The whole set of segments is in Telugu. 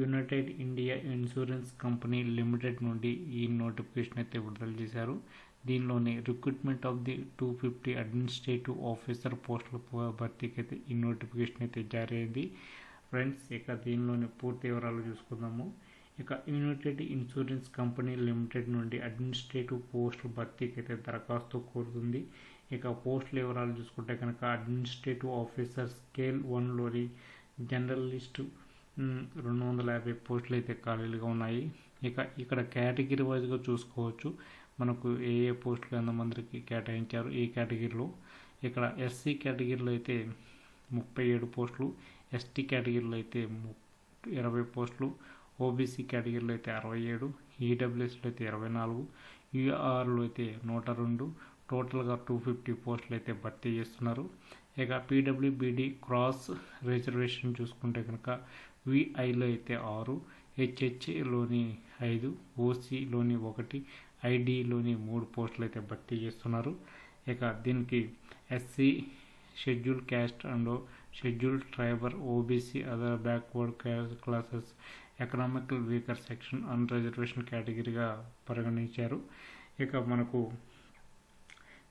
United India Insurance Company Limited నుండి ఈ నోటిఫికేషన్ అయితే విడుదల చేశారు. దీనిలోని recruitment of the two fifty administrative officer పోస్టుల భర్తీకి అయితే ఈ నోటిఫికేషన్ అయితే జారీ అయింది. ఫ్రెండ్స్ ఇక దీనిలోని పూర్తి వివరాలు చూసుకుందాము. ఇక యునైటెడ్ ఇన్సూరెన్స్ కంపెనీ లిమిటెడ్ నుండి అడ్మినిస్ట్రేటివ్ పోస్టుల భర్తీకి అయితే దరఖాస్తు కోరుతుంది. ఇక పోస్టుల వివరాలు చూసుకుంటే కనుక అడ్మినిస్ట్రేటివ్ ఆఫీసర్ స్కేల్ వన్లోని జర్నలిస్ట్ రెండు వందల యాభై పోస్టులు అయితే ఖాళీలుగా ఉన్నాయి. ఇక ఇక్కడ కేటగిరీ వైజ్గా చూసుకోవచ్చు. మనకు ఏ ఏ పోస్టులు ఎంతమందికి కేటాయించారు ఏ కేటగిరీలో. ఇక్కడ ఎస్సీ కేటగిరీలో అయితే ముప్పై ఏడు పోస్టులు ఎస్టీ కేటగిరీలో అయితే ఇరవై పోస్టులు ఓబీసీ కేటగిరీలో అయితే అరవై ఏడు ఈడబ్ల్యూఎస్లో అయితే ఇరవై నాలుగు యూఆర్లో అయితే నూట రెండు టోటల్గా టూ ఫిఫ్టీ పోస్టులు అయితే భర్తీ చేస్తున్నారు. ఇక పీడబ్ల్యూబీడీ క్రాస్ రిజర్వేషన్ చూసుకుంటే కనుక విఐలో అయితే ఆరు హెచ్హెచ్లోని ఐదు ఓసీలోని ఒకటి ఐడిలోని మూడు పోస్టులు అయితే భర్తీ చేస్తున్నారు. ఇక దీనికి SC schedule caste and schedule tribe OBC other backward classes economical weaker section un reservation కేటగిరీగా పరిగణించారు. ఇక మనకు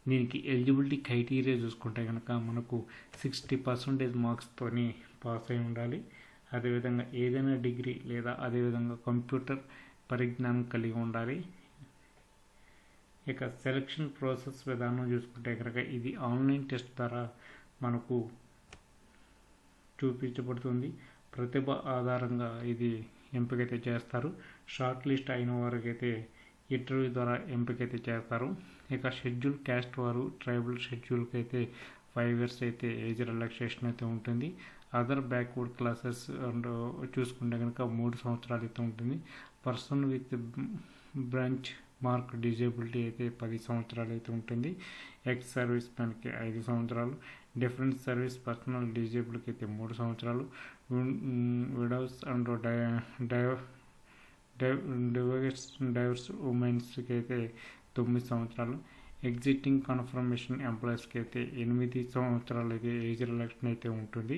దీనికి ఎలిజిబిలిటీ క్రైటీరియా చూసుకుంటే కనుక మనకు సిక్స్టీ పర్సెంటేజ్ మార్క్స్తోని పాస్ అయి ఉండాలి. అదేవిధంగా ఏదైనా డిగ్రీ లేదా అదేవిధంగా కంప్యూటర్ పరిజ్ఞానం కలిగి ఉండాలి. ఇక సెలక్షన్ ప్రాసెస్ విధానం చూసుకుంటే కనుక ఇది ఆన్లైన్ టెస్ట్ ద్వారా మనకు చూపించబడుతుంది. ప్రతిభ ఆధారంగా ఇది ఎంపికైతే చేస్తారు. షార్ట్ లిస్ట్ అయిన వారికైతే ఇంటర్వ్యూ ద్వారా ఎంపికైతే చేస్తారు. ఇక షెడ్యూల్ క్యాస్ట్ వారు ట్రైబల్ షెడ్యూల్కి అయితే ఫైవ్ ఇయర్స్ అయితే ఏజ్ రిలాక్సేషన్ అయితే ఉంటుంది. అదర్ బ్యాక్వర్డ్ క్లాసెస్ అండ్ చూసుకుంటే కనుక మూడు సంవత్సరాలు అయితే ఉంటుంది. Person with benchmark disability అయితే పది సంవత్సరాలు అయితే ఉంటుంది. ఎక్స్ సర్వీస్ మ్యాన్కి ఐదు సంవత్సరాలు. డిఫరెంట్ సర్వీస్ పర్సనల్ డిజేబుల్కి అయితే మూడు సంవత్సరాలు. Widows mm, and divorce divorce ఉమెన్స్కి అయితే తొమ్మిది సంవత్సరాలు. ఎగ్జిటింగ్ కన్ఫర్మేషన్ ఎంప్లాయీస్కి అయితే ఎనిమిది సంవత్సరాలు అయితే ఏజ్ రిలాక్షన్ అయితే ఉంటుంది.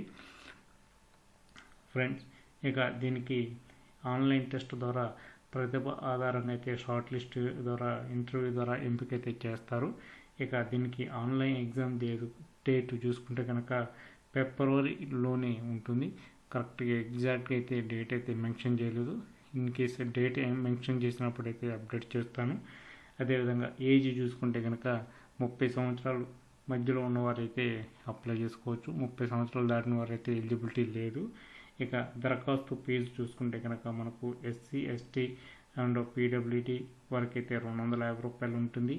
ఫ్రెండ్స్ ఇక దీనికి ఆన్లైన్ టెస్ట్ ద్వారా ప్రతిభ ఆధారంగా అయితే షార్ట్ లిస్ట్ ద్వారా ఇంటర్వ్యూ ద్వారా ఎంపిక అయితే చేస్తారు. ఇక దీనికి ఆన్లైన్ ఎగ్జామ్ డేట్ చూసుకుంటే కనుక ఫిబ్రవరిలోనే ఉంటుంది. కరెక్ట్గా ఎగ్జాక్ట్గా అయితే డేట్ అయితే మెన్షన్ చేయలేదు. ఇన్ కేస్ డేట్ మెన్షన్ చేసినప్పుడు అయితే అప్డేట్ చేస్తాను. అదేవిధంగా ఏజ్ చూసుకుంటే కనుక ముప్పై సంవత్సరాలు మధ్యలో ఉన్నవారైతే అప్లై చేసుకోవచ్చు. ముప్పై సంవత్సరాలు దాటిన వారైతే ఎలిజిబిలిటీ లేదు. ఇక దరఖాస్తు ఫీజు చూసుకుంటే కనుక మనకు ఎస్సీ ఎస్టీ అండ్ పీడబ్ల్యూటీ వారికి అయితే రెండు వందల యాభై రూపాయలు ఉంటుంది.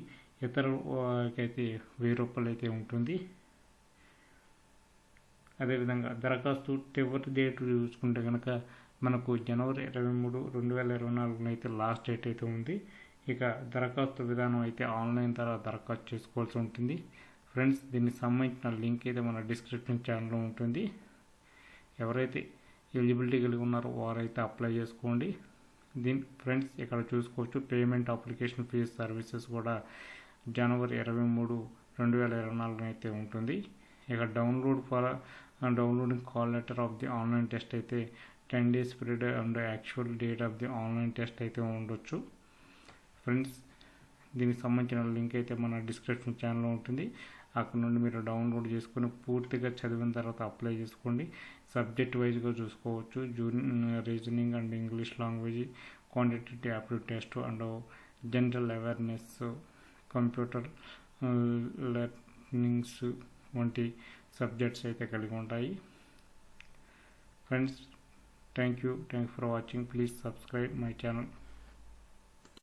ఇతర వారికైతే వెయ్యి రూపాయలు అయితే ఉంటుంది. అదేవిధంగా దరఖాస్తు చివరి డేట్ చూసుకుంటే కనుక మనకు జనవరి ఇరవై మూడు రెండు వేల ఇరవై నాలుగున అయితే లాస్ట్ డేట్ అయితే ఉంది. ఇక దరఖాస్తు విధానం అయితే ఆన్లైన్ ద్వారా దరఖాస్తు చేసుకోవాల్సి ఉంటుంది. ఫ్రెండ్స్ దీనికి సంబంధించిన లింక్ అయితే మన డిస్క్రిప్షన్ ఛానల్లో ఉంటుంది. ఎవరైతే ఎలిజిబిలిటీ కలిగి ఉన్నారో వారైతే అప్లై చేసుకోండి. దీని ఫ్రెండ్స్ ఇక్కడ చూసుకోవచ్చు పేమెంట్ అప్లికేషన్ ఫీజ్ సర్వీసెస్ కూడా జనవరి ఇరవై మూడు రెండు వేల ఇరవై నాలుగున అయితే ఉంటుంది. ఇక download for downloading call letter of the online test అయితే ten days period and actual date of the online test అయితే ఉండొచ్చు. ఫ్రెండ్స్ దీనికి సంబంధించిన లింక్ అయితే మన డిస్క్రిప్షన్ ఛానల్లో ఉంటుంది. అక్కడ నుండి మీరు డౌన్లోడ్ చేసుకొని పూర్తిగా చదివిన తర్వాత అప్లై చేసుకోండి. సబ్జెక్ట్ వైజ్గా చూసుకోవచ్చు. Junior reasoning and English language quantitative aptitude test and general awareness computer learnings వంటి సబ్జెక్ట్స్ అయితే కలిగి ఉంటాయి. Friends thank you. Thank for watching. Please subscribe my channel.